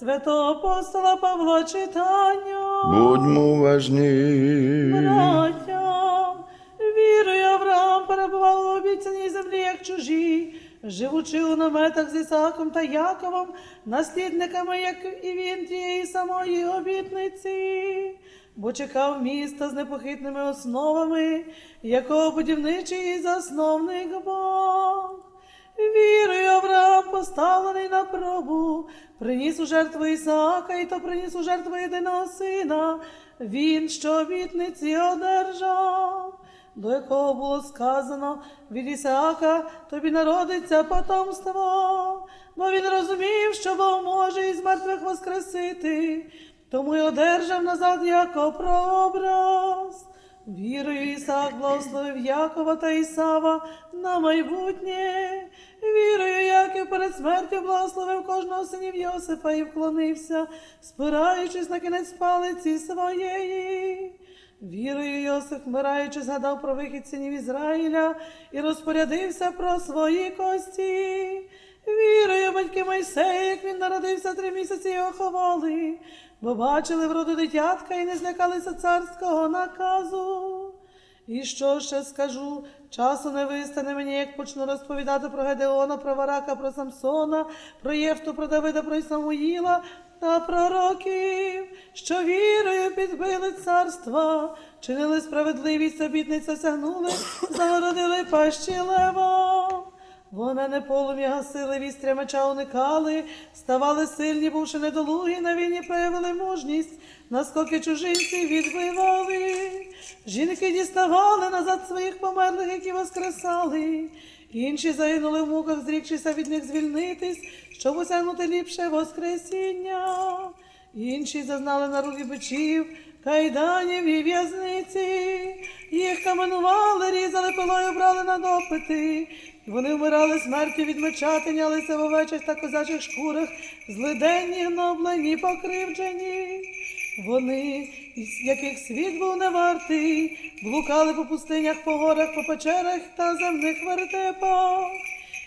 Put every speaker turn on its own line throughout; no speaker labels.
святого апостола Павла читання.
Будьмо уважні.
Браття, вірою Авраам перебував у обіцяній землі, як чужі, живучи у наметах з Ісааком та Яковом, наслідниками, як і він тієї самої обітниці, бо чекав міста з непохитними основами, якого будівничий і засновник Бог. Вірою Авраам, поставлений на пробу, приніс у жертву Ісаака, і то приніс у жертву єдиного сина, він, що обітниці одержав, до якого було сказано від Ісаака, тобі народиться потомство, бо він розумів, що Бог може із мертвих воскресити, тому й одержав назад як прообраз. Вірою Ісаак благословив Якова та Ісава на майбутнє. Вірою Яків перед смертю благословив кожного синів Йосифа і вклонився, спираючись на кінець палиці своєї. Вірою Йосиф, вмираючи, згадав про вихід синів Ізраїля і розпорядився про свої кості. Вірою батьки Мойсея, як він народився, три місяці його ховали, бо бачили вроду дитятка і не злякалися царського наказу. І що ще скажу? Часу не вистане мені, як почну розповідати про Гедеона, про Варака, про Самсона, про Єфту, про Давида, про Самуїла та пророків, що вірою підбили царства, чинили справедливість, обітниця сягнули, загородили пащі лева. Вона не полум'я гасили, вістря меча уникали, ставали сильні, бувши недолугі, на війні проявили мужність, наскоки чужинці відбивали. Жінки діставали назад своїх померлих, які воскресали. Інші загинули в муках, зрікшися від них звільнитись, щоб осягнути ліпше воскресіння. Інші зазнали на руки бичів, кайданів і в'язниці. Їх каменували, різали пилою, брали на допити. Вони вмирали смертю від меча, тинялися в овечих та козачих шкурах, злиденні, гноблені, покривджені. Вони, із яких світ був не вартий, блукали по пустинях, по горах, по печерах та земних вертепах.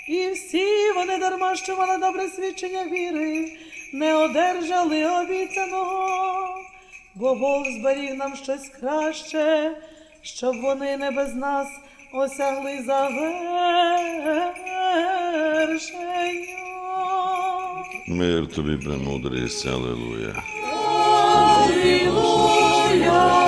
І всі вони дарма, що мали добре свідчення віри, не одержали обіцяного, бо Бог зберіг нам щось краще, щоб вони не без нас осягли завершення.
Мир тобі, премудрість, аллилуйя.
Боже,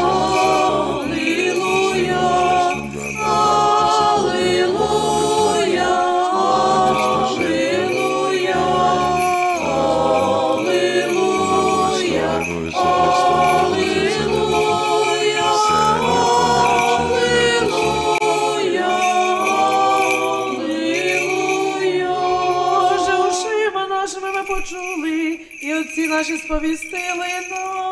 почули, і отці наші сповістили нам.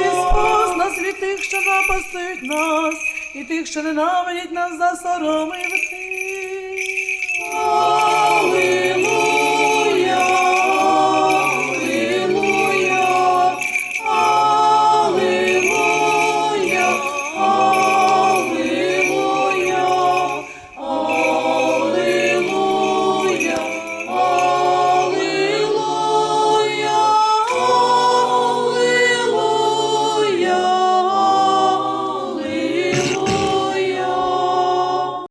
Ти спас нас від тих, що напастують нас, і тих, що ненавидять нас, засоромив ти.